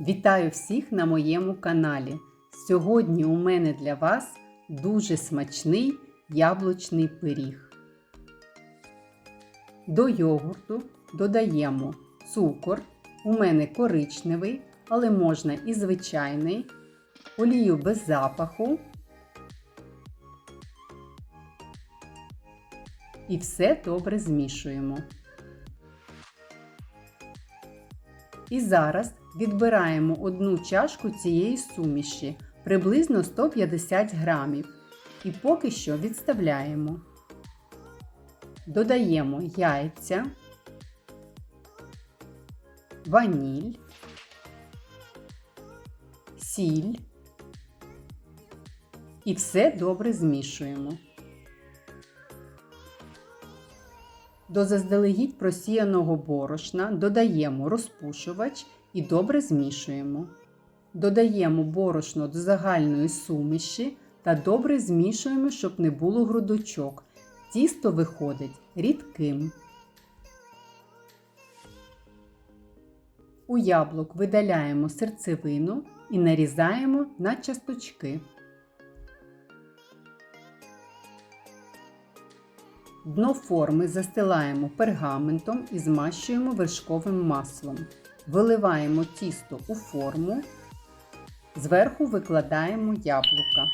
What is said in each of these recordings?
Вітаю всіх на моєму каналі. Сьогодні у мене для вас дуже смачний яблучний пиріг. До йогурту додаємо цукор. У мене коричневий, але можна і звичайний, олію без запаху. І все добре змішуємо. І зараз відбираємо одну чашку цієї суміші, приблизно 150 грамів. І поки що відставляємо. Додаємо яйця, ваніль, сіль і все добре змішуємо. До заздалегідь просіяного борошна додаємо розпушувач і добре змішуємо. Додаємо борошно до загальної суміші та добре змішуємо, щоб не було грудочок. Тісто виходить рідким. У яблук видаляємо серцевину і нарізаємо на часточки. Дно форми застилаємо пергаментом і змащуємо вершковим маслом. Виливаємо тісто у форму, зверху викладаємо яблука.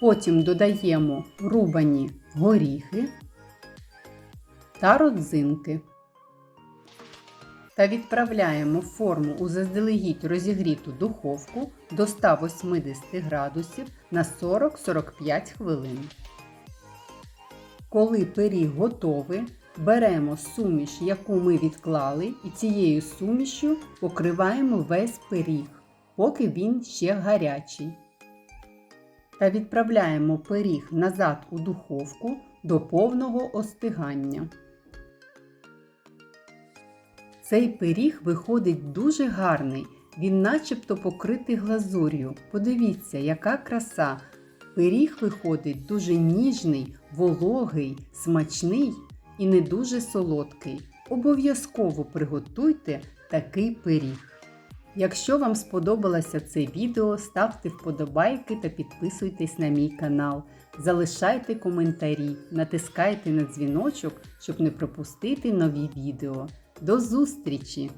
Потім додаємо рубані горіхи та родзинки та відправляємо форму у заздалегідь розігріту духовку до 180 градусів на 40-45 хвилин. Коли пиріг готовий, беремо суміш, яку ми відклали, і цією сумішю покриваємо весь пиріг, поки він ще гарячий. Та відправляємо пиріг назад у духовку до повного остигання. Цей пиріг виходить дуже гарний, він начебто покритий глазур'ю. Подивіться, яка краса! Пиріг виходить дуже ніжний, вологий, смачний і не дуже солодкий. Обов'язково приготуйте такий пиріг. Якщо вам сподобалося це відео, ставте вподобайки та підписуйтесь на мій канал. Залишайте коментарі, натискайте на дзвіночок, щоб не пропустити нові відео. До зустрічі!